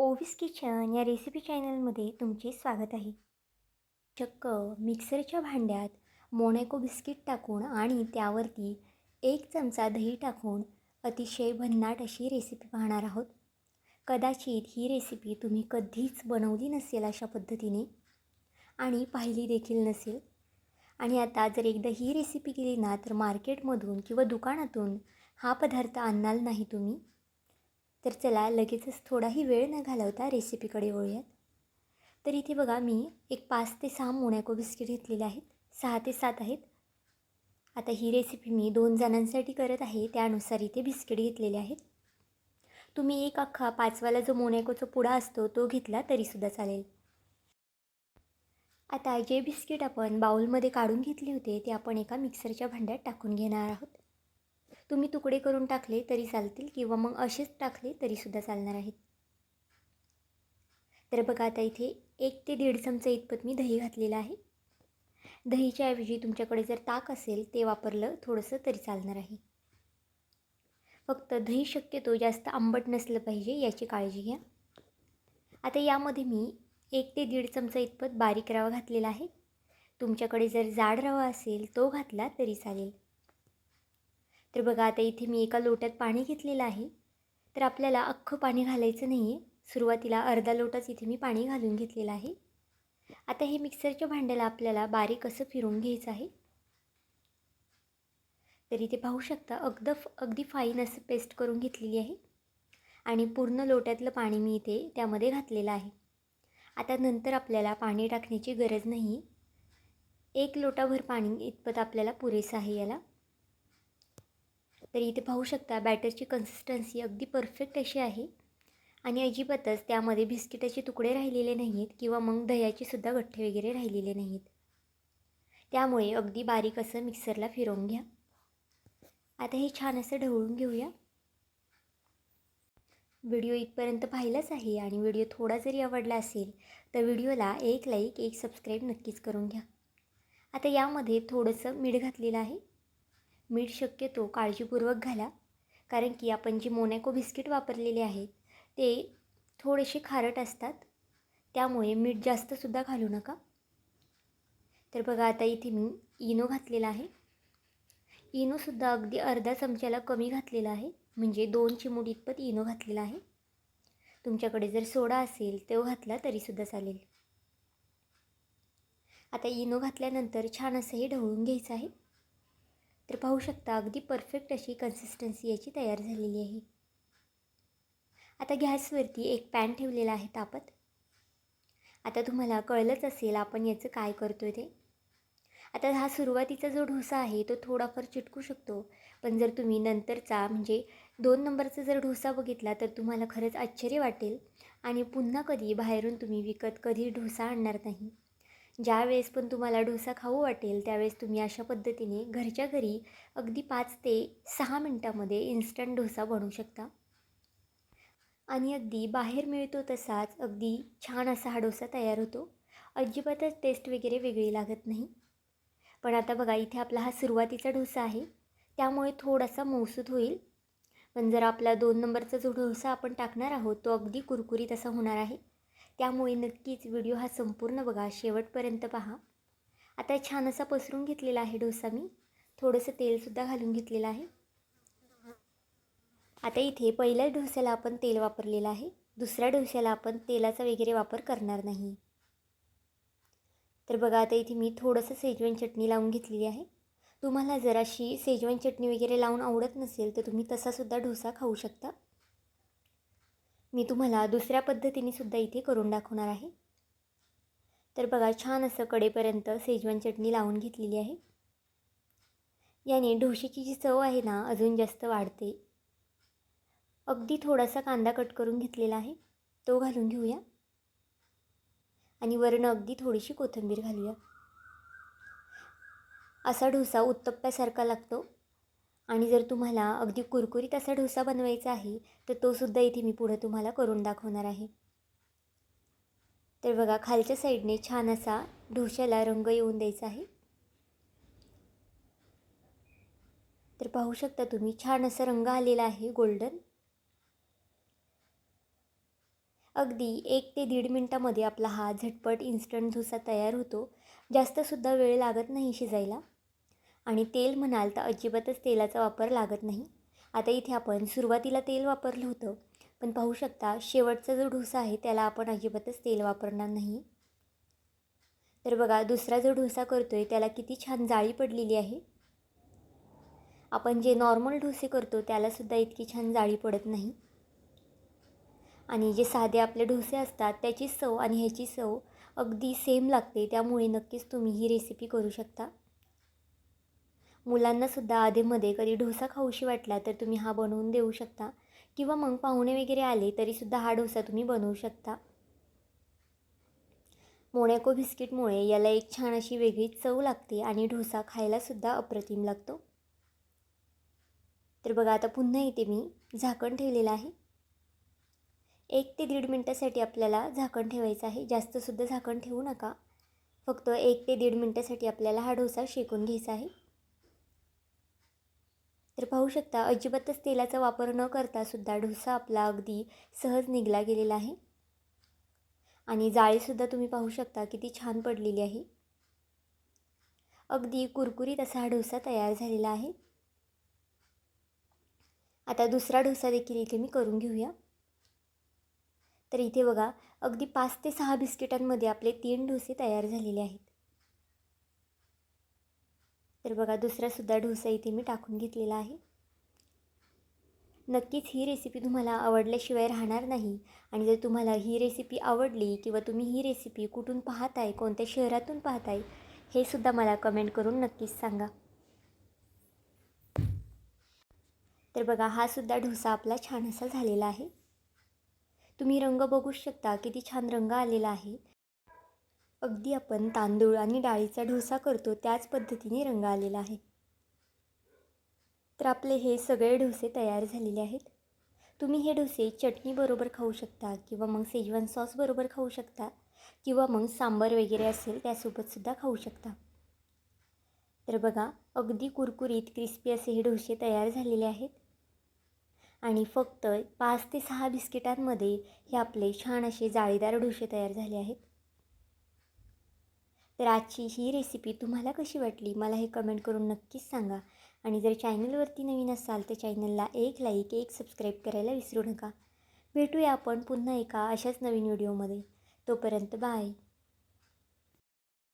Ovis kitchen या recipe चॅनलमध्ये तुमचे स्वागत आहे. चक्क मिक्सरच्या भांड्यात मोनॅको बिस्किट टाकून आणि त्यावरती एक चमचा दही टाकून अतिशय भन्नाट अशी रेसिपी पाहणार आहोत. कदाचित ही रेसिपी तुम्ही कधीच बनवली नसेल अशा पद्धतीने आणि पाहिली देखील नसेल. आणि आता जर एकदा ही रेसिपी केली ना तर मार्केटमधून किंवा दुकानातून हा पदार्थ आणणार नाही तुम्ही. तर चला लगेचच थोडाही वेळ न घालवता रेसिपीकडे वळूयात. तर इथे बघा मी एक पाच ते सहा मोनॅको बिस्किट घेतलेले आहेत. सहा ते सात आहेत. आता ही रेसिपी मी दोन जणांसाठी करत आहे त्यानुसार इथे बिस्किट घेतलेले आहेत. तुम्ही एक अख्खा पाचवाला जो मोनॅकोचा पुडा असतो तो घेतला तरीसुद्धा चालेल. आता जे बिस्किट आपण बाउलमध्ये काढून घेतले होते ते आपण एका मिक्सरच्या भांड्यात टाकून घेणार आहोत. तुम्ही तुकडे करून टाकले तरी चालतील किंवा मग असेच टाकले तरीसुद्धा चालणार आहेत. तर बघा आता इथे एक ते दीड चमचा इतपत मी दही घातलेलं आहे. दहीच्या ऐवजी तुमच्याकडे जर ताक असेल ते वापरलं थोडंसं तरी चालणार आहे. फक्त दही शक्यतो जास्त आंबट नसलं पाहिजे याची काळजी घ्या. आता यामध्ये मी एक ते दीड चमचा इतपत बारीक रवा घातलेला आहे. तुमच्याकडे जर जाड रवा असेल तो घातला तरी चालेल. तर बघा आता इथे मी एका लोट्यात पाणी घेतलेलं आहे. तर आपल्याला अख्खं पाणी घालायचं नाही आहे सुरुवातीला अर्धा लोटाच इथे मी पाणी घालून घेतलेलं आहे. आता हे मिक्सरच्या भांड्याला आपल्याला बारीक असं फिरून घ्यायचं आहे. तर इथे पाहू शकता अगद अगदी फाईन असं पेस्ट करून घेतलेली आहे. आणि पूर्ण लोट्यातलं पाणी मी इथे त्यामध्ये घातलेलं आहे. आता नंतर आपल्याला पाणी टाकण्याची गरज नाही एक लोटाभर पाणी इतपत आपल्याला पुरेसं आहे याला. तर इथे पाहू शकता बॅटरची कन्सिस्टन्सी अगदी परफेक्ट अशी आहे. आणि अजिबातच त्यामध्ये बिस्किटाचे तुकडे राहिलेले नाही आहेत किंवा मग दह्याचे सुद्धा गठ्ठे वगैरे राहिलेले नाही आहेत त्यामुळे अगदी बारीक असं मिक्सरला फिरवून घ्या. आता हे छान असं ढवळून घेऊया. व्हिडिओ इथपर्यंत पाहिलाच आहे आणि व्हिडिओ थोडा जरी आवडला असेल तर व्हिडिओला एक लाईक एक सबस्क्राईब नक्कीच करून घ्या. आता यामध्ये थोडंसं मीठ घातलेलं आहे. मीठ शक्यतो काळजीपूर्वक घाला कारण की आपण जे मोनॅको बिस्किट वापरलेले आहेत ते थोडेसे खारट असतात. त्यामुळे मीठ जास्तसुद्धा घालू नका. तर बघा आता इथे मी इनो घातलेला आहे. इनोसुद्धा अगदी अर्धा चमच्याला कमी घातलेला आहे म्हणजे दोन चिमूट इतपत इनो घातलेला आहे. तुमच्याकडे जर सोडा असेल तो घातला तरीसुद्धा चालेल. आता इनो घातल्यानंतर छान असं हे ढवळून घ्यायचं आहे. तर पाहू शकता अगदी परफेक्ट अशी कन्सिस्टन्सी याची तयार झालेली आहे. आता गॅसवरती एक पॅन ठेवलेला आहे तापत. आता तुम्हाला कळलंच असेल आपण याचं काय करतो आहे ते. आता हा सुरुवातीचा जो ढोसा आहे तो थोडाफार चिटकू शकतो. पण जर तुम्ही नंतरचा म्हणजे दोन नंबरचा जर ढोसा बघितला तर तुम्हाला खरंच आश्चर्य वाटेल. आणि पुन्हा कधी बाहेरून तुम्ही विकत कधी ढोसा आणणार नाही. ज्यावेळेस पण तुम्हाला डोसा खाऊ वाटेल त्यावेळेस तुम्ही अशा पद्धतीने घरच्या घरी अगदी पाच ते सहा मिनटामध्ये इन्स्टंट डोसा बनवू शकता. आणि अगदी बाहेर मिळतो तसाच अगदी छान असा हा डोसा तयार होतो. अजिबातच टेस्ट वगैरे वेगळी लागत नाही. पण आता बघा इथे आपला हा सुरुवातीचा डोसा आहे. त्यामुळे थोडासा मौसूद होईल. पण जर आपला दोन नंबरचा जो डोसा आपण टाकणार आहोत तो अगदी कुरकुरीत असा होणार आहे. त्यामुळे नक्कीच व्हिडिओ हा संपूर्ण बघा शेवटपर्यंत पहा. आता छान असा पसरून घेतलेला आहे डोसा मी. थोडंसं तेलसुद्धा घालून घेतलेलं आहे. आता इथे पहिल्या डोस्याला आपण तेल वापरलेलं आहे. दुसऱ्या डोस्याला आपण तेलाचा वगैरे वापर करणार नाही. तर बघा आता इथे मी थोडंसं सेजवान चटणी लावून घेतलेली आहे. तुम्हाला जराशी सेजवान चटणी वगैरे लावून आवडत नसेल तर तुम्ही तसासुद्धा डोसा खाऊ शकता. मी तुम्हाला दुसऱ्या पद्धतीने सुद्धा इथे करून दाखवणार आहे. तर बघा छान असं कडेपर्यंत सेजवान चटणी लावून घेतलेली आहे. याने ढोशीची जी चव आहे ना अजून जास्त वाढते. अगदी थोडासा कांदा कट करून घेतलेला आहे. तो घालून घेऊया. आणि वरण अगदी थोडीशी कोथिंबीर घालूया. असा डोसा उत्तप्प्यासारखा लागतो. आणि जर तुम्हाला अगदी कुरकुरीत असा डोसा बनवायचा आहे तर तोसुद्धा इथे मी पुढं तुम्हाला करून दाखवणार आहे. तर बघा खालच्या साईडने छान असा ढोशाला रंग येऊन द्यायचा आहे. तर पाहू शकता तुम्ही छान असा रंग आलेला आहे गोल्डन. अगदी एक ते दीड मिनटामध्ये आपला हा झटपट इन्स्टंट डोसा तयार होतो. जास्तसुद्धा वेळ लागत नाही शिजायला. आणि तेल म्हणाल तर अजिबातच तेलाचा वापर लागत नाही. आता इथे आपण सुरुवातीला तेल वापरलं होतं पण पाहू शकता शेवटचा जो डोसा आहे त्याला आपण अजिबातच तेल वापरणार नाही. तर बघा दुसरा जो डोसा करतो आहे त्याला किती छान जाळी पडलेली आहे. आपण जे नॉर्मल डोसे करतो त्यालासुद्धा इतकी छान जाळी पडत नाही. आणि जे साधे आपले डोसे असतात त्याची चव आणि ह्याची चव अगदी सेम लागते त्यामुळे नक्कीच तुम्ही ही रेसिपी करू शकता. मुलांनासुद्धा आधेमध्ये कधी डोसा खाऊशी वाटला तर तुम्ही हा बनवून देऊ शकता. किंवा मग पाहुणे वगैरे आले तरीसुद्धा हा डोसा तुम्ही बनवू शकता. मोनॅको बिस्किटमुळे याला एक छान अशी वेगळी चव लागते आणि डोसा खायलासुद्धा अप्रतिम लागतो. तर बघा आता पुन्हा इथे मी झाकण ठेवलेलं आहे. एक ते दीड मिनटासाठी आपल्याला झाकण ठेवायचं आहे. जास्तसुद्धा झाकण ठेवू नका. फक्त एक ते दीड मिनटासाठी आपल्याला हा डोसा शेकून घ्यायचा आहे. तर पाहू शकता अजिबातच तेलाचा वापर न करता सुद्धा डोसा आपला अगदी सहज निघला गेलेला आहे. आणि जाळीसुद्धा तुम्ही पाहू शकता किती छान पडलेली आहे. अगदी कुरकुरीत असा हा डोसा तयार झालेला आहे. आता दुसरा डोसा देखील इथे मी करून घेऊया. तर इथे बघा अगदी पाच ते सहा बिस्किटांमध्ये आपले तीन डोसे तयार झालेले आहेत. तर बघा दुसरासुद्धा डोसा इथे मी टाकून घेतलेला आहे. नक्कीच ही रेसिपी तुम्हाला आवडल्याशिवाय राहणार नाही. आणि जर तुम्हाला ही रेसिपी आवडली किंवा तुम्ही ही रेसिपी कुठून पाहताय कोणत्या शहरातून पाहताय हे सुद्धा मला कमेंट करून नक्कीच सांगा. तर बघा हा सुद्धा डोसा आपला छान असा झालेला आहे. तुम्ही रंग बघूच शकता किती छान रंग आलेला आहे. अगदी आपण तांदूळ आणि डाळीचा डोसा करतो त्याच पद्धतीने रंग आलेला आहे. तर आपले हे सगळे डोसे तयार झालेले आहेत. तुम्ही हे डोसे चटणीबरोबर खाऊ शकता किंवा मग सेजवान सॉसबरोबर खाऊ शकता किंवा मग सांबर वगैरे असेल त्यासोबतसुद्धा खाऊ शकता. तर बघा अगदी कुरकुरीत क्रिस्पी असे हे डोसे तयार झालेले आहेत. आणि फक्त पाच ते सहा बिस्किटांमध्ये हे आपले छान असे जाळीदार डोसे तयार झाले आहेत. तर आजची ही रेसिपी तुम्हाला कशी वाटली? मला हे कमेंट करून नक्कीच सांगा. आणि जर चॅनलवरती नवीन असाल तर चॅनलला एक लाईक एक सबस्क्राईब करायला विसरू नका. भेटूया आपण पुन्हा एका अशाच नवीन व्हिडिओमध्ये तोपर्यंत बाय